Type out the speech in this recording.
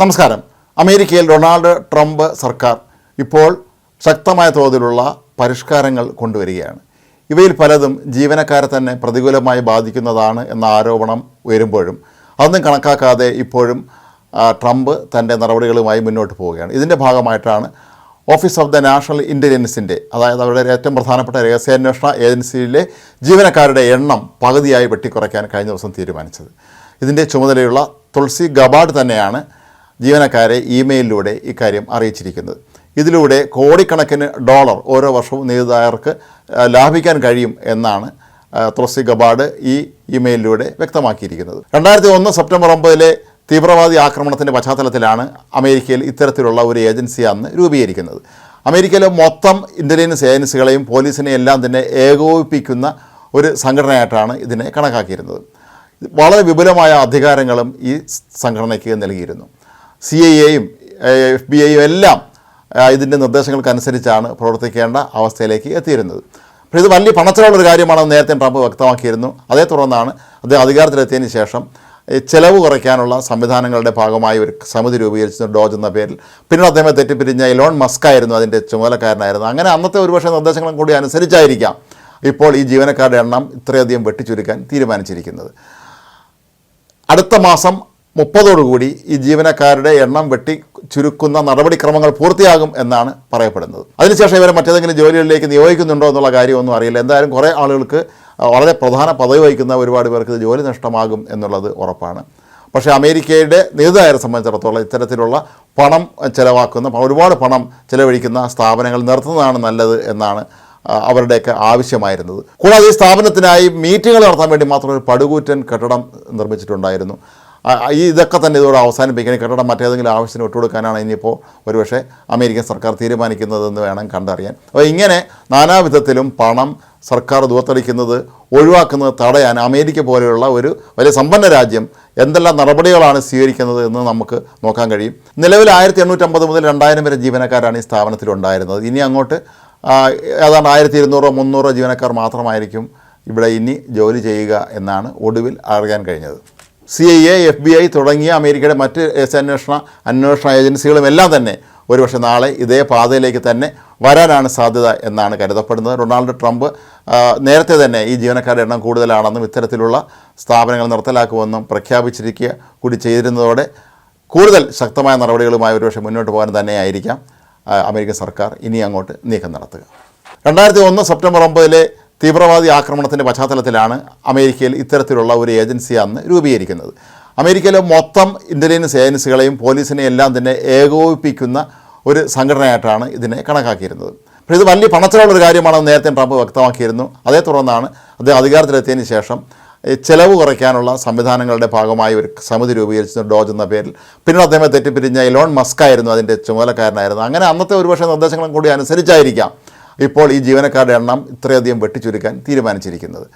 നമസ്കാരം. അമേരിക്കയിൽ Donald Trump സർക്കാർ ഇപ്പോൾ ശക്തമായ തോതിലുള്ള പരിഷ്കാരങ്ങൾ കൊണ്ടുവരികയാണ്. ഇവയിൽ പലതും ജീവനക്കാരെ തന്നെ പ്രതികൂലമായി ബാധിക്കുന്നതാണ് എന്ന ആരോപണം ഉയരുമ്പോഴും അതൊന്നും കണക്കാക്കാതെ ഇപ്പോഴും ട്രംപ് തന്റെ നടപടികളുമായി മുന്നോട്ട് പോവുകയാണ്. ഇതിന്റെ ഭാഗമായിട്ടാണ് ഓഫീസ് ഓഫ് ദ നാഷണൽ ഇന്റലിജൻസിന്റെ അതായത് അവരുടെ ഏറ്റവും പ്രധാനപ്പെട്ട രഹസ്യാന്വേഷണ ഏജൻസിയിലെ ജീവനക്കാരുടെ എണ്ണം പകുതിയായി വെട്ടിക്കുറയ്ക്കാൻ കഴിഞ്ഞ ദിവസം തീരുമാനിച്ചത്. ഇതിന്റെ ചുമതലയുള്ള തുളസി ഗബാഡ് തന്നെയാണ് ജീവനക്കാരെ ഇമെയിലിലൂടെ ഇക്കാര്യം അറിയിച്ചിരിക്കുന്നത്. ഇതിലൂടെ കോടിക്കണക്കിന് ഡോളർ ഓരോ വർഷവും നികുതിദായകർക്ക് ലാഭിക്കാൻ കഴിയും എന്നാണ് തുളസി ഗബാഡ് ഈ ഇമെയിലിലൂടെ വ്യക്തമാക്കിയിരിക്കുന്നത്. രണ്ടായിരത്തി ഒന്ന് സെപ്റ്റംബർ ഒമ്പതിലെ തീവ്രവാദി ആക്രമണത്തിന്റെ പശ്ചാത്തലത്തിലാണ് അമേരിക്കയിൽ ഇത്തരത്തിലുള്ള ഒരു ഏജൻസി അന്ന് രൂപീകരിക്കുന്നത്. അമേരിക്കയിലെ മൊത്തം ഇന്റലിജൻസ് ഏജൻസികളെയും പോലീസിനെയും എല്ലാം തന്നെ ഏകോപിപ്പിക്കുന്ന ഒരു സംഘടനയായിട്ടാണ് ഇതിനെ കണക്കാക്കിയിരുന്നത്. വളരെ വിപുലമായ അധികാരങ്ങളും ഈ സംഘടനയ്ക്ക് നൽകിയിരുന്നു. സി ഐ എയും എഫ് ബി ഐയും എല്ലാം ഇതിന്റെ നിർദ്ദേശങ്ങൾക്കനുസരിച്ചാണ് പ്രവർത്തിക്കേണ്ട അവസ്ഥയിലേക്ക് എത്തിയിരുന്നത്. അപ്പോൾ ഇത് വലിയ പണച്ചിലുള്ളൊരു കാര്യമാണെന്ന് നേരത്തെ ട്രംപ് വ്യക്തമാക്കിയിരുന്നു. അതേ തുടർന്നാണ് അദ്ദേഹം അധികാരത്തിലെത്തിയതിന് ശേഷം ചെലവ് കുറയ്ക്കാനുള്ള സംവിധാനങ്ങളുടെ ഭാഗമായി ഒരു സമിതി രൂപീകരിച്ചു ഡോജ് എന്ന പേരിൽ. പിന്നീട് അദ്ദേഹം തെറ്റിപ്പിരിഞ്ഞ ഇലോൺ മസ്ക് ആയിരുന്നു അതിന്റെ ചുമതലക്കാരനായിരുന്നു അങ്ങനെ അന്നത്തെ ഒരുപക്ഷെ നിർദ്ദേശങ്ങളും കൂടി അനുസരിച്ചായിരിക്കാം ഇപ്പോൾ ഈ ജീവനക്കാരുടെ എണ്ണം ഇത്രയധികം വെട്ടിച്ചുരുക്കാൻ തീരുമാനിച്ചിരിക്കുന്നത്. അടുത്ത മാസം മുപ്പതോടുകൂടി ഈ ജീവനക്കാരുടെ എണ്ണം വെട്ടി ചുരുക്കുന്ന നടപടിക്രമങ്ങൾ പൂർത്തിയാകും എന്നാണ് പറയപ്പെടുന്നത്. അതിനുശേഷം ഇവരെ മറ്റേതെങ്കിലും ജോലികളിലേക്ക് നിയോഗിക്കുന്നുണ്ടോ എന്നുള്ള കാര്യമൊന്നും അറിയില്ല. എന്തായാലും കുറേ ആളുകൾക്ക് വളരെ പ്രധാന പദവി വഹിക്കുന്ന ഒരുപാട് പേർക്ക് ഇത് ജോലി നഷ്ടമാകും എന്നുള്ളത് ഉറപ്പാണ്. പക്ഷേ അമേരിക്കയുടെ നികുതിദായരെ സംബന്ധിച്ചിടത്തോളം ഇത്തരത്തിലുള്ള പണം ചിലവാക്കുന്ന ഒരുപാട് പണം ചിലവഴിക്കുന്ന സ്ഥാപനങ്ങൾ നിർത്തുന്നതാണ് നല്ലത് എന്നാണ് അവരുടെയൊക്കെ ആവശ്യമായിരുന്നത്. കൂടാതെ ഈ സ്ഥാപനത്തിനായി മീറ്റിങ്ങുകൾ നടത്താൻ വേണ്ടി മാത്രം ഒരു പടുകൂറ്റൻ കെട്ടിടം നിർമ്മിച്ചിട്ടുണ്ടായിരുന്നു. ഈ ഇതൊക്കെ തന്നെ ഇതോടെ അവസാനിപ്പിക്കണം കെട്ടിടം മറ്റേതെങ്കിലും ആവശ്യത്തിന് വിട്ടുകൊടുക്കാനാണ് ഇനിയിപ്പോൾ ഒരുപക്ഷെ അമേരിക്കൻ സർക്കാർ തീരുമാനിക്കുന്നതെന്ന് വേണം കണ്ടറിയാൻ. അപ്പോൾ ഇങ്ങനെ നാനാവിധത്തിലും പണം സർക്കാർ ദൂർത്തടിക്കുന്നത് ഒഴിവാക്കുന്നത് തടയാൻ അമേരിക്ക പോലെയുള്ള ഒരു വലിയ സമ്പന്ന രാജ്യം എന്തെല്ലാം നടപടികളാണ് സ്വീകരിക്കുന്നത് എന്ന് നമുക്ക് നോക്കാൻ കഴിയും. നിലവിൽ ആയിരത്തി എണ്ണൂറ്റമ്പത് മുതൽ രണ്ടായിരം വരെ ജീവനക്കാരാണ് ഈ സ്ഥാപനത്തിൽ ഉണ്ടായിരുന്നത് ഇനി അങ്ങോട്ട് ഏതാണ്ട് ആയിരത്തി ഇരുന്നൂറോ മുന്നൂറോ ജീവനക്കാർ മാത്രമായിരിക്കും ഇവിടെ ഇനി ജോലി ചെയ്യുക എന്നാണ് ഒടുവിൽ അറിയാൻ കഴിഞ്ഞത്. C I A F B I തുടങ്ങിയ അമേരിക്കയുടെ മറ്റ് അന്വേഷണ അന്വേഷണ ഏജൻസികളും എല്ലാം തന്നെ ഒരുപക്ഷെ നാളെ ഇതേ പാതയിലേക്ക് തന്നെ വരാനാണ് സാധ്യത എന്നാണ് കരുതപ്പെടുന്നത്. ഡൊണാൾഡ് ട്രംപ് നേരത്തെ തന്നെ ഈ ജീവനക്കാരുടെ എണ്ണം കൂടുതലാണെന്നും ഇത്തരത്തിലുള്ള സ്ഥാപനങ്ങൾ നിർത്തലാക്കുമെന്നും പ്രഖ്യാപിച്ചിരിക്കുക കൂടി ചെയ്തിരുന്നതോടെ കൂടുതൽ ശക്തമായ നടപടികളുമായി ഒരുപക്ഷെ മുന്നോട്ട് പോകാൻ തന്നെയായിരിക്കാം അമേരിക്കൻ സർക്കാർ. ഇനി അങ്ങോട്ട് നീക്കം നടത്തുക. രണ്ടായിരത്തി ഒന്ന് സെപ്റ്റംബർ ഒമ്പതിലെ തീവ്രവാദി ആക്രമണത്തിന്റെ പശ്ചാത്തലത്തിലാണ് അമേരിക്കയിൽ ഇത്തരത്തിലുള്ള ഒരു ഏജൻസി അന്ന് രൂപീകരിക്കുന്നത്. അമേരിക്കയിലെ മൊത്തം ഇന്റലിജൻസ് ഏജൻസികളെയും പോലീസിനെയും എല്ലാം തന്നെ ഏകോപിപ്പിക്കുന്ന ഒരു സംഘടനയായിട്ടാണ് ഇതിനെ കണക്കാക്കിയിരുന്നത്. പക്ഷേ ഇത് വലിയ പണച്ചിലവുള്ളൊരു കാര്യമാണെന്ന് നേരത്തെ ട്രംപ് വ്യക്തമാക്കിയിരുന്നു. അതേ തുടർന്നാണ് അദ്ദേഹം അധികാരത്തിലെത്തിയതിന് ശേഷം ചെലവ് കുറയ്ക്കാനുള്ള സംവിധാനങ്ങളുടെ ഭാഗമായി ഒരു സമിതി രൂപീകരിച്ചു ഡോജ് എന്ന പേരിൽ. പിന്നീട് അദ്ദേഹം തെറ്റിപ്പിരിഞ്ഞ ഇലോൺ മസ്ക് ആയിരുന്നു അതിന്റെ ചുമതലക്കാരനായിരുന്നു അങ്ങനെ അന്നത്തെ ഒരുപക്ഷെ നിർദ്ദേശങ്ങളും കൂടി അനുസരിച്ചായിരിക്കാം. ഇപ്പോൾ ഈ ജീവനക്കാരുടെ എണ്ണം ഇത്രയധികം വെട്ടിച്ചുരുക്കാൻ തീരുമാനിച്ചിരിക്കുന്നത്.